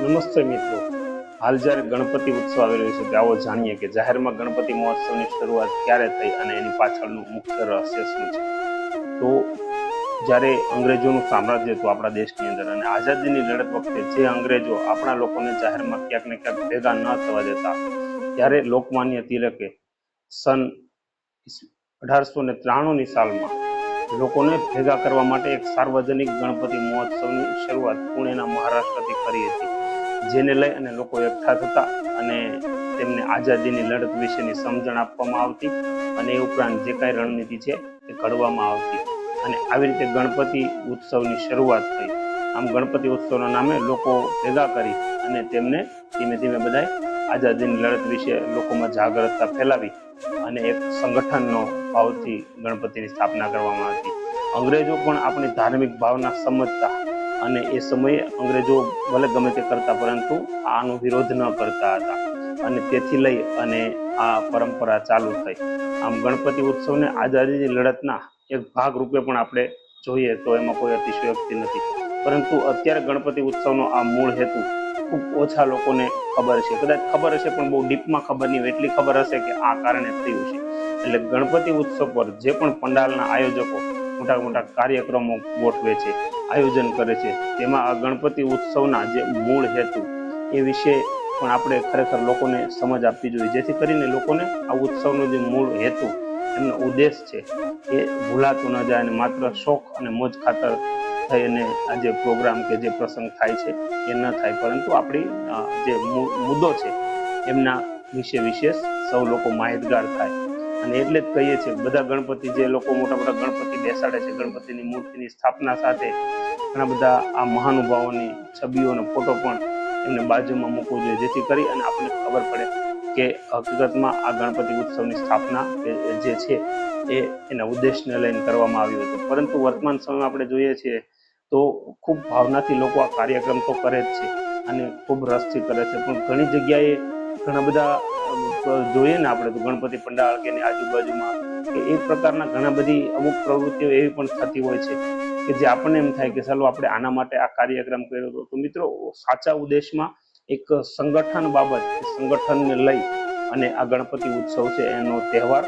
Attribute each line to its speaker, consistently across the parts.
Speaker 1: નમસ્તે મિત્રો. હાલ જ્યારે ગણપતિ ઉત્સવ આવી રહ્યો છે, તો આવો જાણીએ કે જાહેરમાં ગણપતિ મહોત્સવની શરૂઆત ક્યારે થઈ અને એની પાછળનું મુખ્ય રહસ્ય શું છે? તો જ્યારે અંગ્રેજોનું સામ્રાજ્ય હતું આપણા દેશની અંદર અને આઝાદીની લડત વખતે જે અંગ્રેજો આપણા લોકોને જાહેરમાં ક્યાંક ને ક્યાંક ભેગા ન થવા દેતા, ત્યારે લોકમાન્ય તિલકે સન અઢારસો ને ત્રાણુંની સાલમાં લોકોને ભેગા કરવા માટે એક સાર્વજનિક ગણપતિ મહોત્સવની શરૂઆત પુણેના મહારાષ્ટ્રથી કરી હતી. જેને લઈ અને લોકો એકઠા થતા અને તેમને આઝાદીની લડત વિશેની સમજણ આપવામાં આવતી અને એ ઉપરાંત જે કાંઈ રણનીતિ છે એ ઘડવામાં આવતી. અને આવી રીતે ગણપતિ ઉત્સવની શરૂઆત થઈ. આમ ગણપતિ ઉત્સવના નામે લોકો ભેગા કરી અને તેમને ધીમે ધીમે બધાય આઝાદીની લડત વિશે લોકોમાં જાગૃતતા ફેલાવી અને એક સંગઠનનો ભાવથી ગણપતિની સ્થાપના કરવામાં આવી. અંગ્રેજો પણ આપણી ધાર્મિક ભાવના સમજતા અને એ સમયે અંગ્રેજો ભલે ગમે તે કરતા, પરંતુ આનો વિરોધ ન કરતા હતા. અને તેથી લઈ અને આ પરંપરા ચાલુ થઈ. આમ ગણપતિ ઉત્સવને આઝાદીની લડતના એક ભાગ રૂપે પણ આપણે જોઈએ તો એમાં કોઈ અતિશયોક્તિ નથી. પરંતુ અત્યારે ગણપતિ ઉત્સવનો આ મૂળ હેતુ ખૂબ ઓછા લોકોને ખબર છે. કદાચ ખબર હશે, પણ બહુ ડીપમાં ખબર નહીં એટલી ખબર હશે કે આ કારણે થયું છે. એટલે ગણપતિ ઉત્સવ પર જે પણ પંડાલના આયોજકો મોટા મોટા કાર્યક્રમો ગોઠવે છે, આયોજન કરે છે. તેમાં આ ગણપતિ ઉત્સવના જે મૂળ હેતુ એ વિશે પણ આપણે ખરેખર લોકોને સમજ આપવી જોઈએ. જેથી કરીને લોકોને આ ઉત્સવનો જે મૂળ હેતુ, એમનો ઉદ્દેશ છે એ ભૂલાતો ન જાય અને માત્ર શોખ અને મોજ ખાતર થઈ અને આ જે પ્રોગ્રામ કે જે પ્રસંગ થાય છે એ ન થાય. પરંતુ આપણી જે મુદ્દો છે, એમના વિશે વિશેષ સૌ લોકો માહિતગાર થાય. અને એટલે જ કહીએ છીએ, બધા ગણપતિ જે લોકો મોટા મોટા ગણપતિ બેસાડે છે, ગણપતિની મૂર્તિની સ્થાપના સાથે ઘણા બધા આ મહાનુભાવોની છબીઓનો ફોટો પણ એમને બાજુમાં મૂકવો જોઈએ, જેથી કરી અને આપણને ખબર પડે કે હકીકતમાં આ ગણપતિ ઉત્સવની સ્થાપના જે છે એ એના ઉદ્દેશને લઈને કરવામાં આવ્યું હતું. પરંતુ વર્તમાન સમયમાં આપણે જોઈએ છીએ તો ખૂબ ભાવનાથી લોકો આ કાર્યક્રમ તો કરે જ છે અને ખૂબ રસથી કરે છે. પણ ઘણી જગ્યાએ ઘણા બધા જોઈએ ને આપણે તો ગણપતિ પંડાળ કે આજુબાજુમાં કે એ પ્રકારના ઘણા બધી અમુક પ્રવૃત્તિઓ એવી પણ થતી હોય છે કે જે આપણને એમ થાય કે ચાલો આપણે આના માટે આ કાર્યક્રમ કર્યો હતો. તો મિત્રો, સાચા ઉદ્દેશમાં એક સંગઠન બાબત સંગઠનને લઈ અને આ ગણપતિ ઉત્સવ છે એનો તહેવાર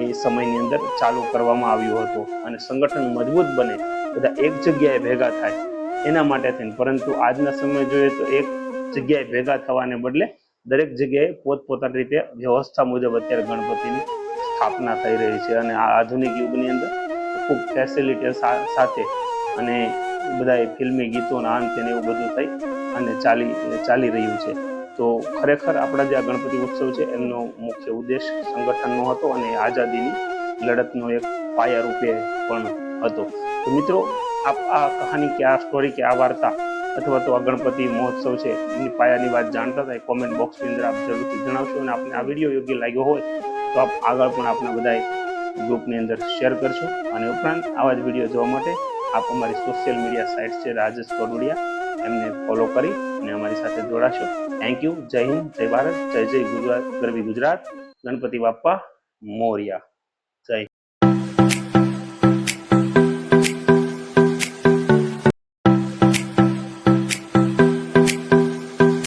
Speaker 1: એ સમયની અંદર ચાલુ કરવામાં આવ્યો હતો અને સંગઠન મજબૂત બને, બધા એક જગ્યાએ ભેગા થાય એના માટે થઈને. પરંતુ આજના સમયે જોઈએ તો એક જગ્યાએ ભેગા થવાને બદલે દરેક જગ્યાએ પોતપોતાની રીતે વ્યવસ્થા મુજબ અત્યારે ગણપતિની સ્થાપના થઈ રહી છે અને આ આધુનિક યુગની અંદર ખૂબ ફેસિલિટી સાથે અને બધા ફિલ્મી ગીતો ને તેને એવું બધું થઈ અને ચાલી ચાલી રહ્યું છે. તો ખરેખર આપણા જે આ ગણપતિ ઉત્સવ છે એમનો મુખ્ય ઉદ્દેશ સંગઠનનો હતો અને આઝાદીની લડતનો એક પાયા રૂપે પણ હતો. તો મિત્રો આ કહાની, કે આ સ્ટોરી કે આ વાર્તા અથવા તો આ ગણપતિ મહોત્સવ છે, એની પાયાની વાત જાણતા હતા કોમેન્ટ બોક્સની અંદર આપ જરૂરથી જણાવશો અને આપને આ વીડિયો યોગ્ય લાગ્યો હોય, તો આપ આગળ પણ આપણા બધાએ ગ્રુપની અંદર શેર કરશો. અને ઉપરાંત, આવા જ વીડિયો જોવા માટે આપ અમારી સોશિયલ મીડિયા સાઇટ છે, રાજેશ કરોડિયા, એમને ફોલો કરી અને અમારી સાથે જોડાશો. થેન્ક યુ જય હિન્દ, જય ભારત, જય જય ગુજરાત, ગરવી ગુજરાત, ગણપતિ બાપ્પા, મોર્યા.